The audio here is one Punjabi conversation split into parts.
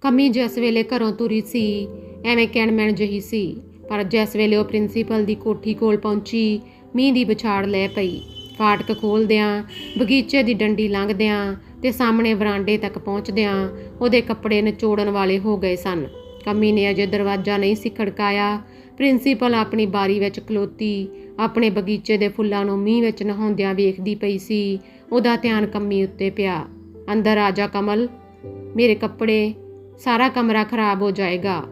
ਕਮੀ ਜਿਸ ਵੇਲੇ ਘਰੋਂ ਤੁਰੀ ਸੀ, ਐਵੇਂ ਕਹਿਣ ਕਹਿਣਮੈਣ ਜਹੀ ਸੀ। ਪਰ ਜਿਸ ਵੇਲੇ ਉਹ ਪ੍ਰਿੰਸੀਪਲ ਦੀ ਕੋਠੀ ਕੋਲ ਪਹੁੰਚੀ, ਮੀਂਹ ਦੀ ਵਿਛਾੜ ਲੈ ਪਈ। ਫਾਟਕ ਖੋਲਦਿਆਂ, ਬਗੀਚੇ ਦੀ ਡੰਡੀ ਲੰਘਦਿਆਂ ਤੇ ਸਾਹਮਣੇ ਵਰਾਂਡੇ ਤੱਕ ਪਹੁੰਚਦਿਆਂ ਉਹਦੇ ਕੱਪੜੇ ਨਚੋੜਨ ਵਾਲੇ ਹੋ ਗਏ ਸਨ। ਕੰਮੀ ਨੇ ਅਜੇ ਦਰਵਾਜ਼ਾ ਨਹੀਂ ਸੀ ਖੜਕਾਇਆ। ਪ੍ਰਿੰਸੀਪਲ ਆਪਣੀ ਬਾਰੀ ਵਿੱਚ ਖਲੋਤੀ, ਆਪਣੇ ਬਗੀਚੇ ਦੇ ਫੁੱਲਾਂ ਨੂੰ ਮੀਂਹ ਵਿੱਚ ਨਹਾਉਂਦਿਆਂ ਵੇਖਦੀ ਪਈ ਸੀ। ਉਹਦਾ ਧਿਆਨ ਕੰਮੀ ਉੱਤੇ ਪਿਆ। ਅੰਦਰ ਆ ਜਾ ਕਮਲ। ਮੇਰੇ ਕੱਪੜੇ ਸਾਰਾ ਕਮਰਾ ਖਰਾਬ ਹੋ ਜਾਏਗਾ।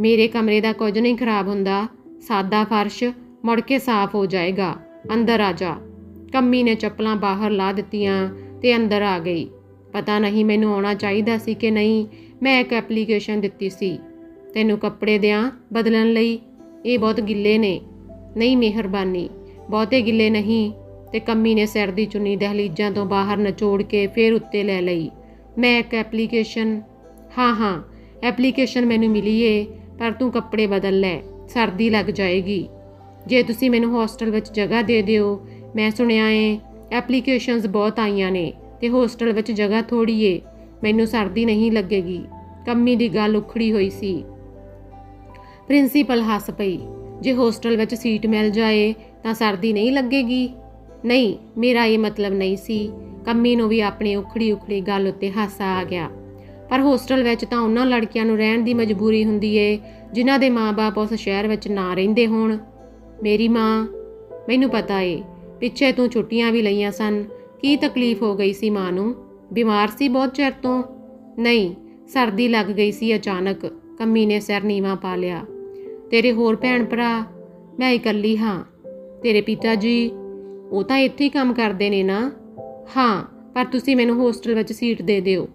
ਮੇਰੇ ਕਮਰੇ ਦਾ ਕੁਝ ਨਹੀਂ ਖਰਾਬ ਹੁੰਦਾ। ਸਾਦਾ ਫਰਸ਼ ਮੁੜ ਕੇ ਸਾਫ਼ ਹੋ ਜਾਏਗਾ। ਅੰਦਰ ਆ ਜਾ। ਕੰਮੀ ਨੇ ਚੱਪਲਾਂ ਬਾਹਰ ਲਾ ਦਿੱਤੀਆਂ ਤੇ ਅੰਦਰ ਆ ਗਈ। ਪਤਾ ਨਹੀਂ ਮੈਨੂੰ ਆਉਣਾ ਚਾਹੀਦਾ ਸੀ ਕਿ ਨਹੀਂ। ਮੈਂ ਇੱਕ ਐਪਲੀਕੇਸ਼ਨ ਦਿੱਤੀ ਸੀ। ਤੈਨੂੰ ਕੱਪੜੇ ਦਿਆਂ ਬਦਲਣ ਲਈ। ਇਹ ਬਹੁਤ ਗਿੱਲੇ ਨੇ। ਨਹੀਂ ਮਿਹਰਬਾਨੀ। ਬਹੁਤੇ ਗਿੱਲੇ ਨਹੀਂ। ਤੇ ਕੰਮੀ ਨੇ ਸਿਰ ਦੀ ਚੁੰਨੀ ਦਹਲੀਜਾਂ ਤੋਂ ਬਾਹਰ ਨਚੋੜ ਕੇ ਫੇਰ ਉੱਤੇ ਲੈ ਲਈ। ਮੈਂ ਇੱਕ ਐਪਲੀਕੇਸ਼ਨ ਹਾਂ ਹਾਂ ਐਪਲੀਕੇਸ਼ਨ ਮੈਨੂੰ ਮਿਲੀ ਏ, ਪਰ ਤੂੰ ਕੱਪੜੇ ਬਦਲ ਲੈ, ਸਰਦੀ ਲੱਗ ਜਾਏਗੀ। ਜੇ ਤੁਸੀਂ ਮੈਨੂੰ ਹੋਸਟਲ ਵਿੱਚ ਜਗ੍ਹਾ ਦੇ ਦਿਓ, ਮੈਂ ਸੁਣਿਆ ਏ ਐਪਲੀਕੇਸ਼ਨਸ ਬਹੁਤ ਆਈਆਂ ਨੇ, ਤੇ ਹੋਸਟਲ ਵਿੱਚ ਜਗ੍ਹਾ ਥੋੜੀ ਏ, ਮੈਨੂੰ ਸਰਦੀ ਨਹੀਂ ਲੱਗੇਗੀ। ਕੰਮੀ ਦੀ ਗੱਲ ਉਖੜੀ ਹੋਈ ਸੀ। ਪ੍ਰਿੰਸੀਪਲ ਹੱਸ ਪਈ, ਜੇ ਹੋਸਟਲ ਵਿੱਚ ਸੀਟ ਮਿਲ ਜਾਏ, ਤਾਂ ਸਰਦੀ ਨਹੀਂ ਲੱਗੇਗੀ? ਨਹੀਂ, ਮੇਰਾ ਇਹ ਮਤਲਬ ਨਹੀਂ ਸੀ। ਕੰਮੀ ਨੂੰ ਵੀ ਆਪਣੀ ਉਖੜੀ ਉਖੜੀ ਗੱਲ ਉੱਤੇ ਹਾਸਾ ਆ ਗਿਆ। ਪਰ ਹੋਸਟਲ ਵਿੱਚ ਤਾਂ ਉਹਨਾਂ ਲੜਕੀਆਂ ਨੂੰ ਰਹਿਣ ਦੀ ਮਜਬੂਰੀ ਹੁੰਦੀ ਏ, ਜਿਨ੍ਹਾਂ ਦੇ ਮਾਪੇ ਉਸ ਸ਼ਹਿਰ ਵਿੱਚ ਨਾ ਰਹਿੰਦੇ ਹੋਣ। ਮੇਰੀ ਮਾਂ, ਮੈਨੂੰ ਪਤਾ ਏ, ਪਿੱਛੇ ਤੂੰ ਛੁੱਟੀਆਂ ਵੀ ਲਈਆਂ ਸਨ। ਕੀ ਤਕਲੀਫ ਹੋ ਗਈ ਸੀ ਮਾਂ ਨੂੰ? ਬਿਮਾਰ ਸੀ ਬਹੁਤ ਚਿਰ ਤੋਂ? ਨਹੀਂ, ਸਰਦੀ ਲੱਗ ਗਈ ਸੀ ਅਚਾਨਕ, ਕੰਮੀ ਨੇ ਸਿਰ ਨੀਵਾਂ ਪਾ ਲਿਆ। ਤੇਰੇ ਹੋਰ ਭੈਣ ਭਰਾ? ਮੈਂ ਇਕੱਲੀ ਹਾਂ। ਤੇਰੇ ਪਿਤਾ ਜੀ? ਉਹ ਤਾਂ ਇੱਥੇ ਹੀ ਕੰਮ ਕਰਦੇ ਨੇ ਨਾ? ਹਾਂ, ਪਰ ਤੁਸੀਂ ਮੈਨੂੰ ਹੋਸਟਲ ਵਿੱਚ ਸੀਟ ਦੇ ਦਿਓ।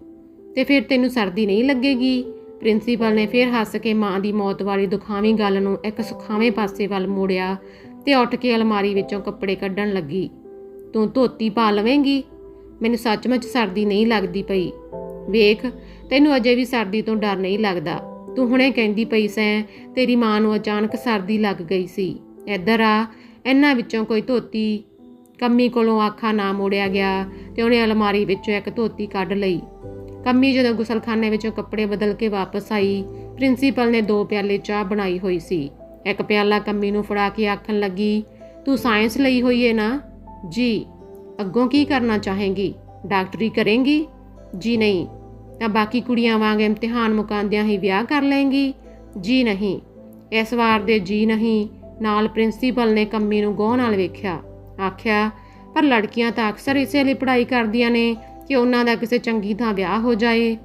ਤੇ ਫਿਰ ਤੈਨੂੰ ਸਰਦੀ ਨਹੀਂ ਲੱਗੇਗੀ। ਪ੍ਰਿੰਸੀਪਲ ਨੇ ਫਿਰ ਹੱਸ ਕੇ ਮਾਂ ਦੀ ਮੌਤ ਵਾਲੀ ਦੁਖਾਵੀਂ ਗੱਲ ਨੂੰ ਇੱਕ ਸੁਖਾਵੇਂ ਪਾਸੇ ਵੱਲ ਮੋੜਿਆ ਤੇ ਉੱਠ ਕੇ ਅਲਮਾਰੀ ਵਿੱਚੋਂ ਕੱਪੜੇ ਕੱਢਣ ਲੱਗੀ। ਤੂੰ ਧੋਤੀ ਪਾ ਲਵੇਂਗੀ? ਮੈਨੂੰ ਸੱਚਮੁੱਚ ਸਰਦੀ ਨਹੀਂ ਲੱਗਦੀ ਪਈ। ਵੇਖ, ਤੈਨੂੰ ਅਜੇ ਵੀ ਸਰਦੀ ਤੋਂ ਡਰ ਨਹੀਂ ਲੱਗਦਾ। ਤੂੰ ਹੁਣੇ ਕਹਿੰਦੀ ਪਈ ਸੈਂ, ਤੇਰੀ ਮਾਂ ਨੂੰ ਅਚਾਨਕ ਸਰਦੀ ਲੱਗ ਗਈ ਸੀ। ਇੱਧਰ ਆ, ਇਹਨਾਂ ਵਿੱਚੋਂ ਕੋਈ ਧੋਤੀ? ਕੰਮੀ ਕੋਲੋਂ ਆਖਾ ਨਾ ਮੋੜਿਆ ਗਿਆ ਤੇ ਉਹਨੇ ਅਲਮਾਰੀ ਵਿੱਚੋਂ ਇੱਕ ਧੋਤੀ ਕੱਢ ਲਈ। ਕੰਮੀ ਜਦੋਂ ਗੁਸਲਖਾਨੇ ਵਿੱਚੋਂ ਕੱਪੜੇ ਬਦਲ ਕੇ ਵਾਪਸ ਆਈ, ਪ੍ਰਿੰਸੀਪਲ ਨੇ ਦੋ ਪਿਆਲੇ ਚਾਹ ਬਣਾਈ ਹੋਈ ਸੀ। ਇੱਕ ਪਿਆਲਾ ਕੰਮੀ ਨੂੰ ਫੜਾ ਕੇ ਆਖਣ ਲੱਗੀ, ਤੂੰ ਸਾਇੰਸ ਲਈ ਹੋਈ ਏ ਨਾ? ਜੀ, ਅੱਗੋਂ ਕੀ ਕਰਨਾ ਚਾਹੇਂਗੀ? ਡਾਕਟਰੀ ਕਰੇਂਗੀ? ਜੀ ਨਹੀਂ, ਤਾਂ ਬਾਕੀ ਕੁੜੀਆਂ ਵਾਂਗ ਇਮਤਿਹਾਨ ਮੁਕਾਉਂਦਿਆਂ ਹੀ ਵਿਆਹ ਕਰ ਲਏਂਗੀ? ਜੀ ਨਹੀਂ, ਇਸ ਵਾਰ ਦੇ ਜੀ ਨਹੀਂ। ਨਾਲ ਪ੍ਰਿੰਸੀਪਲ ਨੇ ਕੰਮੀ ਨੂੰ ਗੌਰ ਨਾਲ ਵੇਖਿਆ। ਆਖਿਆ, ਪਰ ਲੜਕੀਆਂ ਤਾਂ ਅਕਸਰ ਇਸੇ ਲਈ ਪੜ੍ਹਾਈ ਕਰਦੀਆਂ ਨੇ ਕਿ ਉਹਨਾਂ ਦਾ ਕਿਸੇ ਚੰਗੀ ਥਾਂ ਵਿਆਹ ਹੋ ਜਾਏ।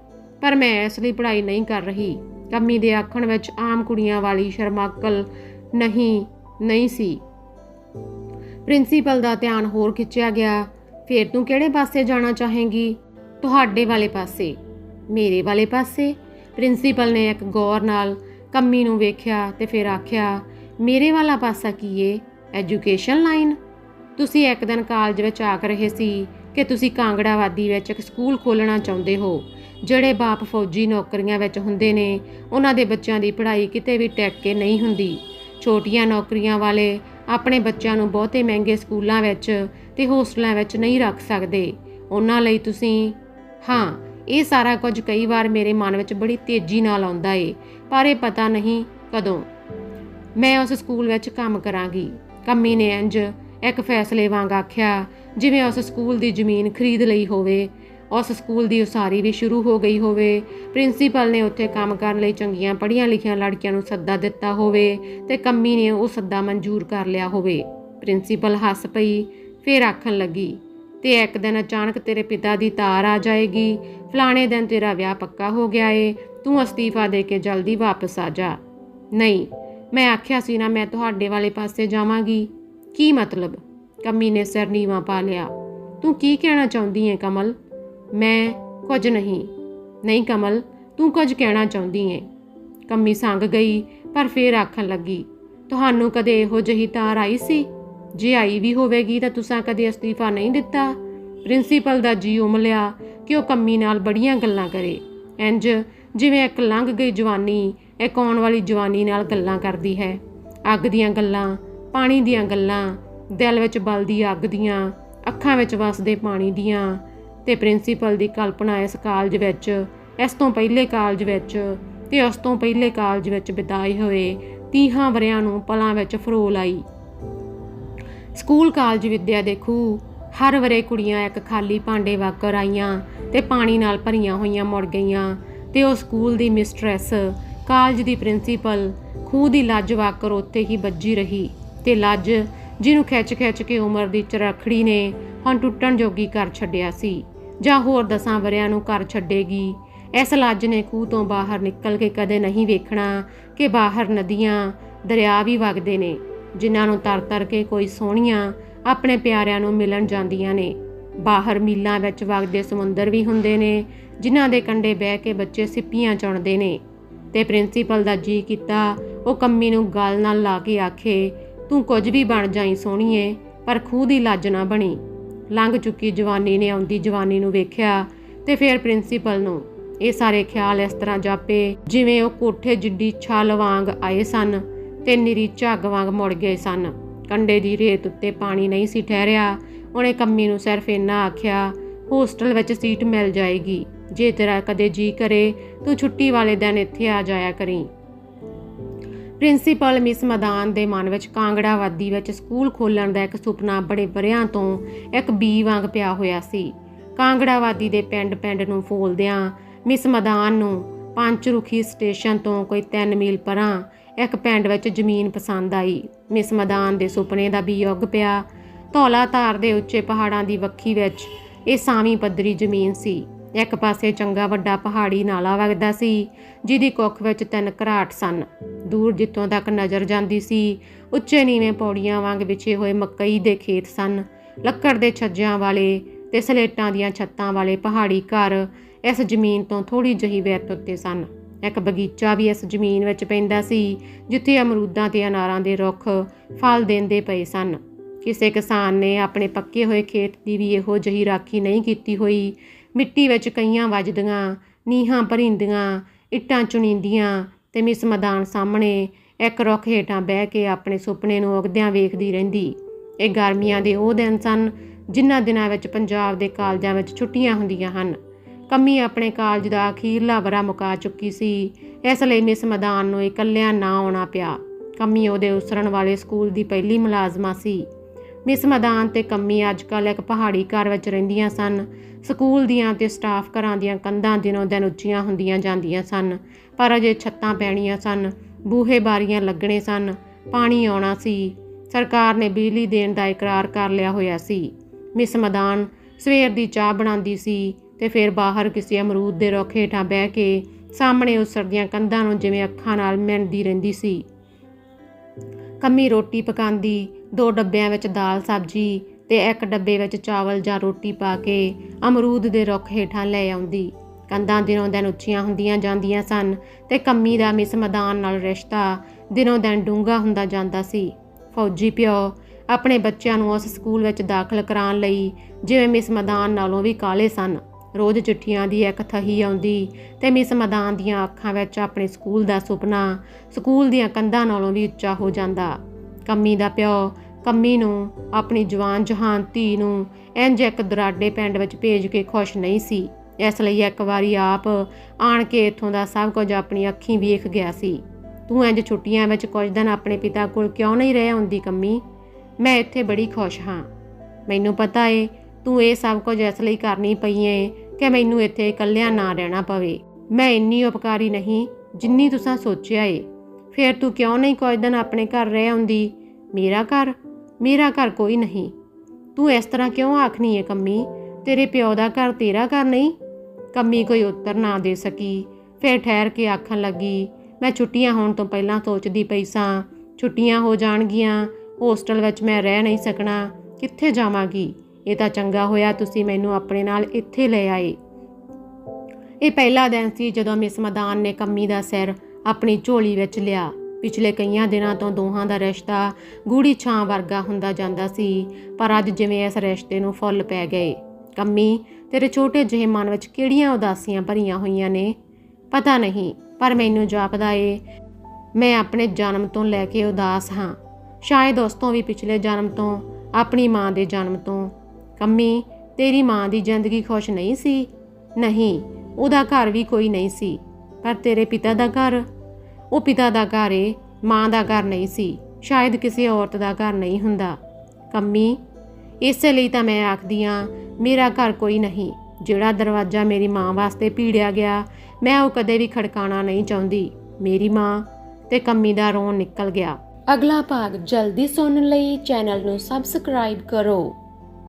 ਪਰ ਮੈਂ ਇਸ ਲਈ ਪੜ੍ਹਾਈ ਨਹੀਂ ਕਰ ਰਹੀ। ਕੰਮੀ ਦੇ ਆਖਣ ਵਿੱਚ ਆਮ ਕੁੜੀਆਂ ਵਾਲੀ ਸ਼ਰਮਾਕਲ ਨਹੀਂ ਨਹੀਂ ਸੀ। ਪ੍ਰਿੰਸੀਪਲ ਦਾ ਧਿਆਨ ਹੋਰ ਖਿੱਚਿਆ ਗਿਆ। ਫੇਰ ਤੂੰ ਕਿਹੜੇ ਪਾਸੇ ਜਾਣਾ ਚਾਹੇਂਗੀ? ਤੁਹਾਡੇ ਵਾਲੇ ਪਾਸੇ। ਮੇਰੇ ਵਾਲੇ ਪਾਸੇ? ਪ੍ਰਿੰਸੀਪਲ ਨੇ ਇੱਕ ਗੌਰ ਨਾਲ ਕੰਮੀ ਨੂੰ ਵੇਖਿਆ ਤੇ ਫਿਰ ਆਖਿਆ, ਮੇਰੇ ਵਾਲਾ ਪਾਸਾ ਕੀ ਏ? Education line? ਤੁਸੀਂ ਇੱਕ ਦਿਨ ਕਾਲਜ ਵਿੱਚ ਆਖ ਰਹੇ ਸੀ। ਕਿ ਤੁਸੀਂ ਕਾਂਗੜਾਵਾਦੀ ਵਿੱਚ ਇੱਕ ਸਕੂਲ ਖੋਲਣਾ ਚਾਹੁੰਦੇ ਹੋ, ਜਿਹੜੇ ਬਾਪ ਫੌਜੀ ਨੌਕਰੀਆਂ ਵਿੱਚ ਹੁੰਦੇ ਨੇ, ਉਹਨਾਂ ਦੇ ਬੱਚਿਆਂ ਦੀ ਪੜ੍ਹਾਈ ਕਿਤੇ ਵੀ ਟੈਕ ਕੇ ਨਹੀਂ ਹੁੰਦੀ। ਛੋਟੀਆਂ ਨੌਕਰੀਆਂ ਵਾਲੇ ਆਪਣੇ ਬੱਚਿਆਂ ਨੂੰ ਬਹੁਤੇ ਮਹਿੰਗੇ ਸਕੂਲਾਂ ਵਿੱਚ ਤੇ ਹੋਸਟਲਾਂ ਵਿੱਚ ਨਹੀਂ ਰੱਖ ਸਕਦੇ। ਉਹਨਾਂ ਲਈ ਤੁਸੀਂ, ਹਾਂ, ਇਹ ਸਾਰਾ ਕੁਝ ਕਈ ਵਾਰ ਮੇਰੇ ਮਨ ਵਿੱਚ ਬੜੀ ਤੇਜ਼ੀ ਨਾਲ ਆਉਂਦਾ ਏ, ਪਰ ਇਹ ਪਤਾ ਨਹੀਂ ਕਦੋਂ। ਮੈਂ ਉਸ ਸਕੂਲ ਵਿੱਚ ਕੰਮ ਕਰਾਂਗੀ। ਕੰਮੀ ਨੇ ਇੰਜ ਇੱਕ ਫੈਸਲੇ ਵਾਂਗ ਆਖਿਆ, ਜਿਵੇਂ ਉਸ ਸਕੂਲ ਦੀ ਜ਼ਮੀਨ ਖਰੀਦ ਲਈ ਹੋਵੇ, ਉਸ ਸਕੂਲ ਦੀ ਉਸਾਰੀ ਵੀ ਸ਼ੁਰੂ ਹੋ ਗਈ ਹੋਵੇ, ਪ੍ਰਿੰਸੀਪਲ ਨੇ ਉੱਥੇ ਕੰਮ ਕਰਨ ਲਈ ਚੰਗੀਆਂ ਪੜ੍ਹੀਆਂ ਲਿਖੀਆਂ ਲੜਕੀਆਂ ਨੂੰ ਸੱਦਾ ਦਿੱਤਾ ਹੋਵੇ ਤੇ ਕੰਮੀ ਨੇ ਉਹ ਸੱਦਾ ਮਨਜ਼ੂਰ ਕਰ ਲਿਆ ਹੋਵੇ। ਪ੍ਰਿੰਸੀਪਲ ਹੱਸ ਪਈ, ਫਿਰ ਆਖਣ ਲੱਗੀ, ਤੇ ਇੱਕ ਦਿਨ ਅਚਾਨਕ ਤੇਰੇ ਪਿਤਾ ਦੀ ਤਾਰ ਆ ਜਾਏਗੀ, ਫਲਾਣੇ ਦਿਨ ਤੇਰਾ ਵਿਆਹ ਪੱਕਾ ਹੋ ਗਿਆ ਏ, ਤੂੰ ਅਸਤੀਫਾ ਦੇ ਕੇ ਜਲਦੀ ਵਾਪਸ ਆ ਜਾ। ਨਹੀਂ, ਮੈਂ ਆਖਿਆ ਸੀ ਨਾ ਮੈਂ ਤੁਹਾਡੇ ਵਾਲੇ ਪਾਸੇ ਜਾਵਾਂਗੀ। ਕੀ ਮਤਲਬ? ਕੰਮੀ ਨੇ ਸਿਰ ਨੀਵਾਂ ਪਾ ਲਿਆ। ਤੂੰ ਕੀ ਕਹਿਣਾ ਚਾਹੁੰਦੀ ਏ ਕਮਲ? ਮੈਂ ਕੁਝ ਨਹੀਂ। ਨਹੀਂ ਕਮਲ, ਤੂੰ ਕੁਝ ਕਹਿਣਾ ਚਾਹੁੰਦੀ ਏ ਕੰਮੀ ਸੰਗ ਗਈ, ਪਰ ਫੇਰ ਆਖਣ ਲੱਗੀ, ਤੁਹਾਨੂੰ ਕਦੇ ਇਹੋ ਜਿਹੀ ਤਾਰ ਆਈ ਸੀ? ਜੇ ਆਈ ਵੀ ਹੋਵੇਗੀ ਤਾਂ ਤੁਸੀਂ ਕਦੇ ਅਸਤੀਫਾ ਨਹੀਂ ਦਿੱਤਾ? ਪ੍ਰਿੰਸੀਪਲ ਦਾ ਜੀ ਉਮਲਿਆ ਕਿ ਉਹ ਕੰਮੀ ਨਾਲ ਬੜੀਆਂ ਗੱਲਾਂ ਕਰੇ। ਇੰਜ ਜਿਵੇਂ ਇੱਕ ਲੰਘ ਗਈ ਜਵਾਨੀ, ਇੱਕ ਆਉਣ ਵਾਲੀ ਜਵਾਨੀ ਨਾਲ ਗੱਲਾਂ ਕਰਦੀ ਹੈ। ਅੱਗ ਦੀਆਂ ਗੱਲਾਂ ਪਾਣੀ ਦੀਆਂ ਗੱਲਾਂ, ਦਿਲ ਵਿੱਚ ਬਲਦੀ ਅੱਗ ਦੀਆਂ, ਅੱਖਾਂ ਵਿੱਚ ਵਸਦੇ ਪਾਣੀ ਦੀਆਂ ਤੇ ਪ੍ਰਿੰਸੀਪਲ ਦੀ ਕਲਪਨਾ ਇਸ ਕਾਲਜ ਵਿੱਚ, ਇਸ ਤੋਂ ਪਹਿਲੇ ਕਾਲਜ ਵਿੱਚ ਤੇ ਉਸ ਤੋਂ ਪਹਿਲੇ ਕਾਲਜ ਵਿੱਚ ਬਿਤਾਏ ਹੋਏ 30 ਵਰਿਆਂ ਨੂੰ ਪਲਾਂ ਵਿੱਚ ਫਰੋਲ ਆਈ ਸਕੂਲ ਕਾਲਜ ਵਿੱਦਿਆ ਦੇ ਖੂਹ ਹਰ ਵਰੇ ਕੁੜੀਆਂ ਇੱਕ ਖਾਲੀ ਭਾਂਡੇ ਵਾਕਰ ਆਈਆਂ ਤੇ ਪਾਣੀ ਨਾਲ ਭਰੀਆਂ ਹੋਈਆਂ ਮੁੜ ਗਈਆਂ ਤੇ ਉਹ ਸਕੂਲ ਦੀ ਮਿਸਟਰੈਸ, ਕਾਲਜ ਦੀ ਪ੍ਰਿੰਸੀਪਲ ਖੂਹ ਦੀ ਲੱਜ ਵਾਕਰ ਉੱਤੇ ਹੀ ਵੱਜੀ ਰਹੀ। ਤੇ ਲੱਜ, ਜਿਹਨੂੰ ਖਿੱਚ-ਖਿੱਚ ਕੇ ਉਮਰ ਦੀ ਚਰਖੜੀ ਨੇ ਹੁਣ ਟੁੱਟਣ ਜੋਗੀ ਕਰ ਛੱਡਿਆ ਸੀ। ਜਾਂ ਹੋਰ ਦਸਾਂ ਵਰਿਆਂ ਨੂੰ ਘਰ ਛੱਡੇਗੀ। ਇਸ ਲੱਜ ਨੇ ਖੂਹ ਤੋਂ ਬਾਹਰ ਨਿਕਲ ਕੇ ਕਦੇ ਨਹੀਂ ਵੇਖਣਾ ਕਿ ਬਾਹਰ ਨਦੀਆਂ, ਦਰਿਆ ਵੀ ਵਗਦੇ ਨੇ, ਜਿਨ੍ਹਾਂ ਨੂੰ ਤਰ-ਤਰ ਕੇ ਕੋਈ ਸੋਹਣੀਆਂ ਆਪਣੇ ਪਿਆਰਿਆਂ ਨੂੰ ਮਿਲਣ ਜਾਂਦੀਆਂ ਨੇ। ਬਾਹਰ ਮੀਲਾਂ ਵਿੱਚ ਵਗਦੇ ਸਮੁੰਦਰ ਵੀ ਹੁੰਦੇ ਨੇ, ਜਿਨ੍ਹਾਂ ਦੇ ਕੰਢੇ ਬਹਿ ਕੇ ਬੱਚੇ ਸਿੱਪੀਆਂ ਚੁਣਦੇ ਨੇ। ਤੇ ਪ੍ਰਿੰਸੀਪਲ ਦਾ ਜੀ ਕੀਤਾ, ਉਹ ਕੰਮੀ ਨੂੰ ਗੱਲ ਨਾਲ ਲਾ ਕੇ ਆਖੇ ਤੂੰ ਕੁਝ ਵੀ ਬਣ ਜਾਈ ਸੋਹਣੀਏ, ਪਰ ਖੂਹ ਦੀ ਲੱਜ ਨਾ ਬਣੀ। ਲੰਘ ਚੁੱਕੀ ਜਵਾਨੀ ਨੇ ਆਉਂਦੀ ਜਵਾਨੀ ਨੂੰ ਵੇਖਿਆ ਤੇ ਫਿਰ ਪ੍ਰਿੰਸੀਪਲ ਨੂੰ ਇਹ ਸਾਰੇ ਖਿਆਲ ਇਸ ਤਰ੍ਹਾਂ ਜਾਪੇ ਜਿਵੇਂ ਉਹ ਕੋਠੇ ਜਿੱਡੀ ਛਲ ਵਾਂਗ ਆਏ ਸਨ ਤੇ ਨਿਰੀ ਝੱਗ ਵਾਂਗ ਮੁੜ ਗਏ ਸਨ। ਕੰਡੇ ਦੀ ਰੇਤ ਉੱਤੇ ਪਾਣੀ ਨਹੀਂ ਸੀ ਠਹਿਰਿਆ। ਉਹਨੇ ਕੰਮੀ ਨੂੰ ਸਿਰਫ ਇੰਨਾ ਆਖਿਆ, ਹੋਸਟਲ ਵਿੱਚ ਸੀਟ ਮਿਲ ਜਾਏਗੀ। ਜੇ ਤੇਰਾ ਕਦੇ ਜੀ ਕਰੇ, ਤੂੰ ਛੁੱਟੀ ਵਾਲੇ ਦਿਨ ਇੱਥੇ ਆ ਜਾਇਆ ਕਰੀਂ। ਪ੍ਰਿੰਸੀਪਲ ਮਿਸ ਮਦਾਨ ਦੇ ਮਨ ਵਿੱਚ ਕਾਂਗੜਾਵਾਦੀ ਵਿੱਚ ਸਕੂਲ ਖੋਲਣ ਦਾ ਇੱਕ ਸੁਪਨਾ ਬੜੇ ਬਰਿਆਂ ਤੋਂ ਇੱਕ ਬੀ ਵਾਂਗ ਪਿਆ ਹੋਇਆ ਸੀ। ਕਾਂਗੜਾਵਾਦੀ ਦੇ ਪਿੰਡ-ਪਿੰਡ ਨੂੰ ਫੋਲਦਿਆਂ ਮਿਸ ਮਦਾਨ ਨੂੰ ਪੰਚਰੁਖੀ ਸਟੇਸ਼ਨ ਤੋਂ ਕੋਈ 3 ਮੀਲ ਪਰਾਂ ਇੱਕ ਪਿੰਡ ਵਿੱਚ ਜ਼ਮੀਨ ਪਸੰਦ ਆਈ। ਮਿਸ ਮਦਾਨ ਦੇ ਸੁਪਨੇ ਦਾ ਵੀ ਯੁੱਗ ਪਿਆ। ਧੌਲਾ ਧਾਰ ਦੇ ਉੱਚੇ ਪਹਾੜਾਂ ਦੀ ਵੱਖੀ ਵਿੱਚ ਇਹ ਸਾਵੀਂ ਪੱਧਰੀ ਜ਼ਮੀਨ ਸੀ। ਇੱਕ ਪਾਸੇ ਚੰਗਾ ਵੱਡਾ ਪਹਾੜੀ ਨਾਲਾ ਵਗਦਾ ਸੀ, ਜਿਹਦੀ ਕੁੱਖ ਵਿੱਚ ਤਿੰਨ ਘਰਾਟ ਸਨ। ਦੂਰ ਜਿੱਥੋਂ ਤੱਕ ਨਜ਼ਰ ਜਾਂਦੀ ਸੀ, ਉੱਚੇ ਨੀਵੇਂ ਪੌੜੀਆਂ ਵਾਂਗ ਵਿਛੇ ਹੋਏ ਮੱਕਈ ਦੇ ਖੇਤ ਸਨ। ਲੱਕੜ ਦੇ ਛੱਜਾਂ ਵਾਲੇ ਤੇ ਸਲੇਟਾਂ ਦੀਆਂ ਛੱਤਾਂ ਵਾਲੇ ਪਹਾੜੀ ਘਰ ਇਸ ਜ਼ਮੀਨ ਤੋਂ ਥੋੜੀ ਜਹੀ ਵਿੱਤ ਉੱਤੇ ਸਨ। ਇੱਕ ਬਗੀਚਾ ਵੀ ਇਸ ਜ਼ਮੀਨ ਵਿੱਚ ਪੈਂਦਾ ਸੀ, ਜਿੱਥੇ ਅਮਰੂਦਾਂ ਤੇ ਅਨਾਰਾਂ ਦੇ ਰੁੱਖ ਫਲ ਦਿੰਦੇ ਪਏ ਸਨ। ਕਿਸੇ ਕਿਸਾਨ ਨੇ ਆਪਣੇ ਪੱਕੇ ਹੋਏ ਖੇਤ ਦੀ ਵੀ ਇਹੋ ਜਹੀ ਰਾਖੀ ਨਹੀਂ ਕੀਤੀ ਹੋਈ ਮਿੱਟੀ ਵਿੱਚ ਕਈਆਂ ਵੱਜਦੀਆਂ, ਨੀਹਾਂ ਭਰਿੰਦੀਆਂ, ਇੱਟਾਂ ਚੁਣੀਂਦੀਆਂ ਤੇ ਮਿਸ ਮੈਦਾਨ ਸਾਹਮਣੇ ਇੱਕ ਰੁੱਖ ਹੇਠਾਂ ਬਹਿ ਕੇ ਆਪਣੇ ਸੁਪਨੇ ਨੂੰ ਉਗਦਿਆਂ ਵੇਖਦੀ ਰਹਿੰਦੀ। ਇਹ ਗਰਮੀਆਂ ਦੇ ਉਹ ਦਿਨ ਸਨ ਜਿਨ੍ਹਾਂ ਦਿਨਾਂ ਵਿੱਚ ਪੰਜਾਬ ਦੇ ਕਾਲਜਾਂ ਵਿੱਚ ਛੁੱਟੀਆਂ ਹੁੰਦੀਆਂ ਹਨ। ਕੰਮੀ ਆਪਣੇ ਕਾਲਜ ਦਾ ਅਖੀਰਲਾ ਵਰਾ ਮੁਕਾ ਚੁੱਕੀ ਸੀ, ਇਸ ਲਈ ਮਿਸ ਮੈਦਾਨ ਨੂੰ ਇਕੱਲਿਆਂ ਨਾ ਆਉਣਾ ਪਿਆ। ਕੰਮੀ ਉਹਦੇ ਉਸਰਨ ਵਾਲੇ ਸਕੂਲ ਦੀ ਪਹਿਲੀ ਮੁਲਾਜ਼ਮਾ ਸੀ। ਮਿਸ ਮੈਦਾਨ ਤੇ ਕੰਮੀ ਅੱਜਕੱਲ ਇੱਕ ਪਹਾੜੀ ਘਰ ਵਿੱਚ ਰਹਿੰਦੀਆਂ ਸਨ। ਸਕੂਲ ਦੀਆਂ ਤੇ ਸਟਾਫ ਘਰਾਂ ਦੀਆਂ ਕੰਧਾਂ ਦਿਨੋਂ ਦਿਨ ਉੱਚੀਆਂ ਹੁੰਦੀਆਂ ਜਾਂਦੀਆਂ ਸਨ, ਪਰ ਅਜੇ ਛੱਤਾਂ ਪੈਣੀਆਂ ਸਨ, ਬੂਹੇ ਬਾਰੀਆਂ ਲੱਗਣੇ ਸਨ, ਪਾਣੀ ਆਉਣਾ ਸੀ। ਸਰਕਾਰ ਨੇ ਬਿਜਲੀ ਦੇਣ ਦਾ ਇਕਰਾਰ ਕਰ ਲਿਆ ਹੋਇਆ ਸੀ। ਮਿਸ ਮੈਦਾਨ ਸਵੇਰ ਦੀ ਚਾਹ ਬਣਾਉਂਦੀ ਸੀ ਤੇ ਫਿਰ ਬਾਹਰ ਕਿਸੇ ਅਮਰੂਦ ਦੇ ਰੁੱਖ ਹੇਠਾਂ ਬਹਿ ਕੇ ਸਾਹਮਣੇ ਉਸਰਦੀਆਂ ਕੰਧਾਂ ਨੂੰ ਜਿਵੇਂ ਅੱਖਾਂ ਨਾਲ ਮਿਣਦੀ ਰਹਿੰਦੀ ਸੀ। ਕੰਮੀ ਰੋਟੀ ਪਕਾਉਂਦੀ ਦੋ ਡੱਬਿਆਂ ਵਿੱਚ ਦਾਲ, ਸਬਜ਼ੀ ਤੇ ਇੱਕ ਡੱਬੇ ਵਿੱਚ ਚਾਵਲ ਜਾਂ ਰੋਟੀ ਪਾ ਕੇ ਅਮਰੂਦ ਦੇ ਰੁੱਖ ਹੇਠਾਂ ਲੈ ਆਉਂਦੀ। ਕੰਧਾਂ ਦਿਨੋਂ ਦਿਨ ਉੱਚੀਆਂ ਹੁੰਦੀਆਂ ਜਾਂਦੀਆਂ ਸਨ ਤੇ ਕੰਮੀ ਦਾ ਮਿਸ ਮੈਦਾਨ ਨਾਲ ਰਿਸ਼ਤਾ ਦਿਨੋਂ ਦਿਨ ਡੂੰਘਾ ਹੁੰਦਾ ਜਾਂਦਾ ਸੀ। ਫੌਜੀ ਪਿਓ ਆਪਣੇ ਬੱਚਿਆਂ ਨੂੰ ਉਸ ਸਕੂਲ ਵਿੱਚ ਦਾਖਲ ਕਰਾਉਣ ਲਈ ਜਿਵੇਂ ਮਿਸ ਮੈਦਾਨ ਨਾਲੋਂ ਵੀ ਕਾਲੇ ਸਨ। ਰੋਜ਼ ਚਿੱਠੀਆਂ ਦੀ ਇੱਕ ਥਹੀ ਆਉਂਦੀ ਤੇ ਮਿਸ ਮੈਦਾਨ ਦੀਆਂ ਅੱਖਾਂ ਵਿੱਚ ਆਪਣੇ ਸਕੂਲ ਦਾ ਸੁਪਨਾ ਸਕੂਲ ਦੀਆਂ ਕੰਧਾਂ ਨਾਲੋਂ ਵੀ ਉੱਚਾ ਹੋ ਜਾਂਦਾ। ਕੰਮੀ ਦਾ ਪਿਓ ਕੰਮੀ ਨੂੰ, ਆਪਣੀ ਜਵਾਨ ਜਹਾਨ ਧੀ ਨੂੰ ਇੰਜ ਇੱਕ ਦਰਾਡੇ ਪਿੰਡ ਵਿੱਚ ਭੇਜ ਕੇ ਖੁਸ਼ ਨਹੀਂ ਸੀ। ਇਸ ਲਈ ਇੱਕ ਵਾਰੀ ਆਪ ਆਣ ਕੇ ਇੱਥੋਂ ਦਾ ਸਭ ਕੁਝ ਆਪਣੀ ਅੱਖੀਂ ਵੇਖ ਗਿਆ ਸੀ। ਤੂੰ ਇੰਜ ਛੁੱਟੀਆਂ ਵਿੱਚ ਕੁਝ ਦਿਨ ਆਪਣੇ ਪਿਤਾ ਕੋਲ ਕਿਉਂ ਨਹੀਂ ਰਹਿ ਆਉਂਦੀ ਕੰਮੀ? ਮੈਂ ਇੱਥੇ ਬੜੀ ਖੁਸ਼ ਹਾਂ। ਮੈਨੂੰ ਪਤਾ ਏ, ਤੂੰ ਇਹ ਸਭ ਕੁਝ ਇਸ ਲਈ ਕਰਨੀ ਪਈ ਏ ਕਿ ਮੈਨੂੰ ਇੱਥੇ ਇਕੱਲਿਆਂ ਨਾ ਰਹਿਣਾ ਪਵੇ। ਮੈਂ ਇੰਨੀ ਉਪਕਾਰੀ ਨਹੀਂ ਜਿੰਨੀ ਤੁਸੀਂ ਸੋਚਿਆ ਏ। ਫਿਰ ਤੂੰ ਕਿਉਂ ਨਹੀਂ ਕੁਝ ਦਿਨ ਆਪਣੇ ਘਰ ਰਹਿ ਆਉਂਦੀ? ਮੇਰਾ ਘਰ? ਮੇਰਾ ਘਰ ਕੋਈ ਨਹੀਂ। ਤੂੰ ਇਸ ਤਰ੍ਹਾਂ ਕਿਉਂ ਆਖਣੀ ਏ ਕੰਮੀ? ਤੇਰੇ ਪਿਓ ਦਾ ਘਰ ਤੇਰਾ ਘਰ ਨਹੀਂ? ਕੰਮੀ ਕੋਈ ਉੱਤਰ ਨਾ ਦੇ ਸਕੀ। ਫਿਰ ਠਹਿਰ ਕੇ ਆਖਣ ਲੱਗੀ, ਮੈਂ ਛੁੱਟੀਆਂ ਹੋਣ ਤੋਂ ਪਹਿਲਾਂ ਸੋਚਦੀ ਪਈ ਸਾਂ। ਛੁੱਟੀਆਂ ਹੋ ਜਾਣਗੀਆਂ, ਹੋਸਟਲ ਵਿੱਚ ਮੈਂ ਰਹਿ ਨਹੀਂ ਸਕਣਾ। ਕਿੱਥੇ ਜਾਵਾਂਗੀ? ਇਹ ਤਾਂ ਚੰਗਾ ਹੋਇਆ ਤੁਸੀਂ ਮੈਨੂੰ ਆਪਣੇ ਨਾਲ ਇੱਥੇ ਲੈ ਆਏ। ਇਹ ਪਹਿਲਾ ਦਿਨ ਸੀ ਜਦੋਂ ਮਿਸ ਮਦਾਨ ਨੇ ਕੰਮੀ ਦਾ ਸਿਰ ਆਪਣੀ ਝੋਲੀ ਵਿੱਚ ਲਿਆ। ਪਿਛਲੇ ਕਈਆਂ ਦਿਨਾਂ ਤੋਂ ਦੋਹਾਂ ਦਾ ਰਿਸ਼ਤਾ ਗੂੜੀ ਛਾਂ ਵਰਗਾ ਹੁੰਦਾ ਜਾਂਦਾ ਸੀ, ਪਰ ਅੱਜ ਜਿਵੇਂ ਇਸ ਰਿਸ਼ਤੇ ਨੂੰ ਫੁੱਲ ਪੈ ਗਏ। ਕੰਮੀ, ਤੇਰੇ ਛੋਟੇ ਜਿਹੇ ਮਨ ਵਿੱਚ ਕਿਹੜੀਆਂ ਉਦਾਸੀਆਂ ਭਰੀਆਂ ਹੋਈਆਂ ਨੇ? ਪਤਾ ਨਹੀਂ, ਪਰ ਮੈਨੂੰ ਜਾਪਦਾ ਏ, ਮੈਂ ਆਪਣੇ ਜਨਮ ਤੋਂ ਲੈ ਕੇ ਉਦਾਸ ਹਾਂ। ਸ਼ਾਇਦ ਉਸ ਤੋਂ ਵੀ ਪਿਛਲੇ ਜਨਮ ਤੋਂ, ਆਪਣੀ ਮਾਂ ਦੇ ਜਨਮ ਤੋਂ। ਕੰਮੀ, ਤੇਰੀ ਮਾਂ ਦੀ ਜ਼ਿੰਦਗੀ ਖੁਸ਼ ਨਹੀਂ ਸੀ? ਨਹੀਂ, ਉਹਦਾ ਘਰ ਵੀ ਕੋਈ ਨਹੀਂ ਸੀ, ਪਰ ਤੇਰੇ ਪਿਤਾ ਦਾ ਘਰ ਉਹ ਪਿਤਾ ਦਾ ਘਰ ਏ, ਮਾਂ ਦਾ ਘਰ ਨਹੀਂ ਸੀ, ਸ਼ਾਇਦ ਕਿਸੇ ਔਰਤ ਦਾ ਘਰ ਨਹੀਂ ਹੁੰਦਾ। ਕੰਮੀ, ਇਸੇ ਲਈ ਤਾਂ ਮੈਂ ਆਖਦੀ ਆ, ਮੇਰਾ ਘਰ ਕੋਈ ਨਹੀਂ, ਜਿਹੜਾ ਦਰਵਾਜ਼ਾ ਮੇਰੀ ਮਾਂ ਵਾਸਤੇ ਭੀੜਿਆ ਗਿਆ, ਮੈਂ ਉਹ ਕਦੇ ਵੀ ਖੜਕਾਣਾ ਨਹੀਂ ਚਾਹੁੰਦੀ। ਮੇਰੀ ਮਾਂ ਤੇ ਕੰਮੀ ਦਾ ਰੋਣ ਨਿਕਲ ਗਿਆ। ਅਗਲਾ ਭਾਗ ਜਲਦੀ ਸੁਣਨ ਲਈ ਚੈਨਲ ਨੂੰ ਸਬਸਕ੍ਰਾਈਬ ਕਰੋ।